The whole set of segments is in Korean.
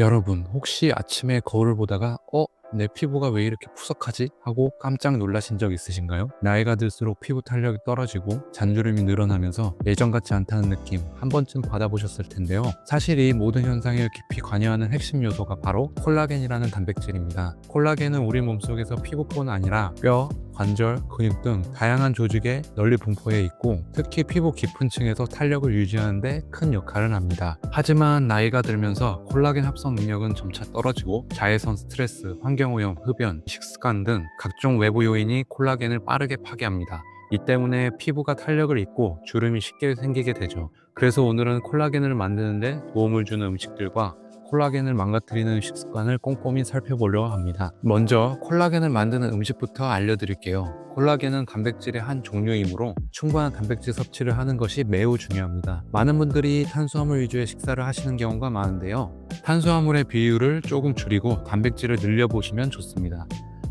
여러분, 혹시 아침에 거울을 보다가 어? 내 피부가 왜 이렇게 푸석하지? 하고 깜짝 놀라신 적 있으신가요? 나이가 들수록 피부 탄력이 떨어지고 잔주름이 늘어나면서 예전 같지 않다는 느낌 한 번쯤 받아보셨을 텐데요. 사실 이 모든 현상을 깊이 관여하는 핵심 요소가 바로 콜라겐이라는 단백질입니다. 콜라겐은 우리 몸속에서 피부뿐 아니라 뼈, 관절, 근육 등 다양한 조직에 널리 분포해 있고 특히 피부 깊은 층에서 탄력을 유지하는데 큰 역할을 합니다. 하지만 나이가 들면서 콜라겐 합성 능력은 점차 떨어지고 자외선 스트레스, 환경오염, 흡연, 식습관 등 각종 외부 요인이 콜라겐을 빠르게 파괴합니다. 이 때문에 피부가 탄력을 잃고 주름이 쉽게 생기게 되죠. 그래서 오늘은 콜라겐을 만드는데 도움을 주는 음식들과 콜라겐을 망가뜨리는 식습관을 꼼꼼히 살펴보려 합니다. 먼저 콜라겐을 만드는 음식부터 알려드릴게요. 콜라겐은 단백질의 한 종류이므로 충분한 단백질 섭취를 하는 것이 매우 중요합니다. 많은 분들이 탄수화물 위주의 식사를 하시는 경우가 많은데요. 탄수화물의 비율을 조금 줄이고 단백질을 늘려보시면 좋습니다.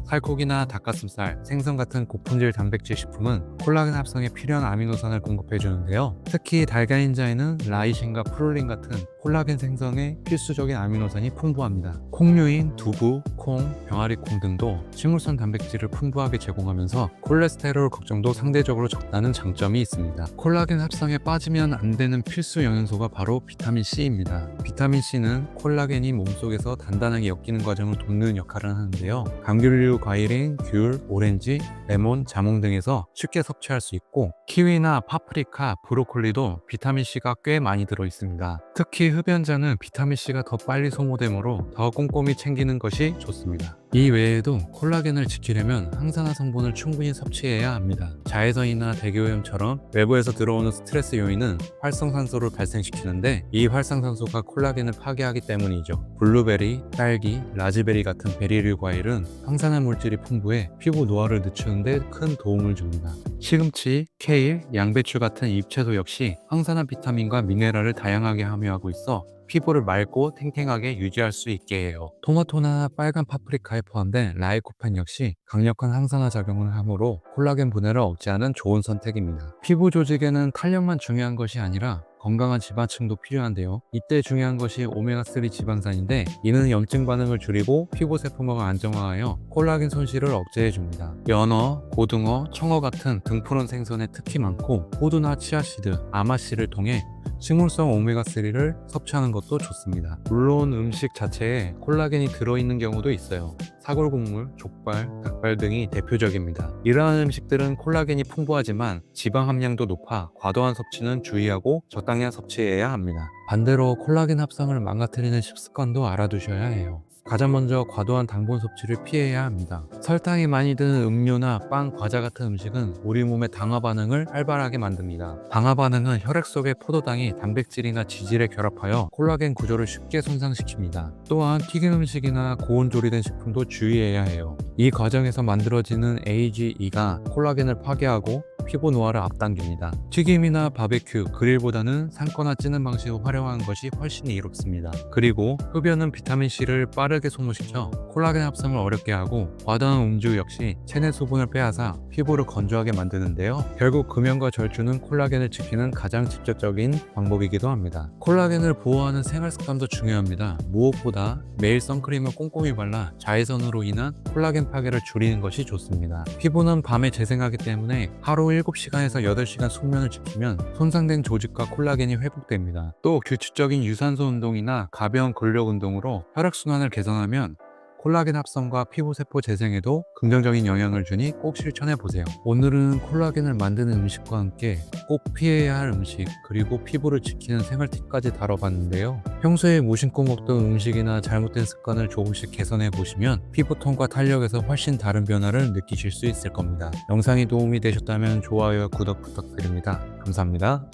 살코기나 닭가슴살, 생선 같은 고품질 단백질 식품은 콜라겐 합성에 필요한 아미노산을 공급해 주는데요. 특히 달걀인자에는 라이신과 프롤린 같은 콜라겐 생성에 필수적인 아미노산이 풍부합니다. 콩류인 두부, 콩, 병아리콩 등도 식물성 단백질을 풍부하게 제공하면서 콜레스테롤 걱정도 상대적으로 적다는 장점이 있습니다. 콜라겐 합성에 빠지면 안 되는 필수 영양소가 바로 비타민 C입니다. 비타민 C는 콜라겐이 몸속에서 단단하게 엮이는 과정을 돕는 역할을 하는데요. 감귤류 과일인 귤, 오렌지, 레몬, 자몽 등에서 쉽게 섭취할 수 있고 키위나 파프리카, 브로콜리도 비타민 C가 꽤 많이 들어 있습니다. 특히 흡연자는 비타민 C가 더 빨리 소모되므로 더 꼼꼼히 챙기는 것이 좋습니다. 이 외에도 콜라겐을 지키려면 항산화 성분을 충분히 섭취해야 합니다. 자외선이나 대기오염처럼 외부에서 들어오는 스트레스 요인은 활성산소를 발생시키는데 이 활성산소가 콜라겐을 파괴하기 때문이죠. 블루베리, 딸기, 라즈베리 같은 베리류 과일은 항산화 물질이 풍부해 피부 노화를 늦추는데 큰 도움을 줍니다. 시금치, 케일, 양배추 같은 잎채소 역시 항산화 비타민과 미네랄을 다양하게 함유하고 있어 피부를 맑고 탱탱하게 유지할 수 있게 해요. 토마토나 빨간 파프리카에 포함된 라이코펜 역시 강력한 항산화 작용을 하므로 콜라겐 분해를 억제하는 좋은 선택입니다. 피부 조직에는 탄력만 중요한 것이 아니라 건강한 지방층도 필요한데요. 이때 중요한 것이 오메가3 지방산인데 이는 염증 반응을 줄이고 피부 세포膜을 안정화하여 콜라겐 손실을 억제해 줍니다. 연어, 고등어, 청어 같은 등푸른 생선에 특히 많고 호두나 치아씨드, 아마씨를 통해 식물성 오메가3를 섭취하는 것도 좋습니다. 물론 음식 자체에 콜라겐이 들어있는 경우도 있어요. 사골국물, 족발, 닭발 등이 대표적입니다. 이러한 음식들은 콜라겐이 풍부하지만 지방 함량도 높아 과도한 섭취는 주의하고 적당량 섭취해야 합니다. 반대로 콜라겐 합성을 망가뜨리는 식습관도 알아두셔야 해요. 가장 먼저 과도한 당분 섭취를 피해야 합니다. 설탕이 많이 드는 음료나 빵, 과자 같은 음식은 우리 몸의 당화 반응을 활발하게 만듭니다. 당화 반응은 혈액 속의 포도당이 단백질이나 지질에 결합하여 콜라겐 구조를 쉽게 손상시킵니다. 또한 튀긴 음식이나 고온 조리된 식품도 주의해야 해요. 이 과정에서 만들어지는 AGE가 콜라겐을 파괴하고 노화를 앞당깁니다. 튀김이나 바베큐, 그릴보다는 삶거나 찌는 방식을 활용하는 것이 훨씬 이롭습니다. 그리고 흡연은 비타민C를 빠르게 소모시켜 콜라겐 합성을 어렵게 하고 과다한 음주 역시 체내 수분을 빼앗아 피부를 건조하게 만드는데요. 결국 금연과 절주는 콜라겐을 지키는 가장 직접적인 방법이기도 합니다. 콜라겐을 보호하는 생활 습관도 중요합니다. 무엇보다 매일 선크림을 꼼꼼히 발라 자외선으로 인한 콜라겐 파괴를 줄이는 것이 좋습니다. 피부는 밤에 재생하기 때문에 하루 7시간에서 8시간 숙면을 지키면 손상된 조직과 콜라겐이 회복됩니다. 또 규칙적인 유산소 운동이나 가벼운 근력 운동으로 혈액순환을 개선하면 콜라겐 합성과 피부세포 재생에도 긍정적인 영향을 주니 꼭 실천해 보세요. 오늘은 콜라겐을 만드는 음식과 함께 꼭 피해야 할 음식 그리고 피부를 지키는 생활 팁까지 다뤄봤는데요. 평소에 무심코 먹던 음식이나 잘못된 습관을 조금씩 개선해 보시면 피부톤과 탄력에서 훨씬 다른 변화를 느끼실 수 있을 겁니다. 영상이 도움이 되셨다면 좋아요와 구독 부탁드립니다. 감사합니다.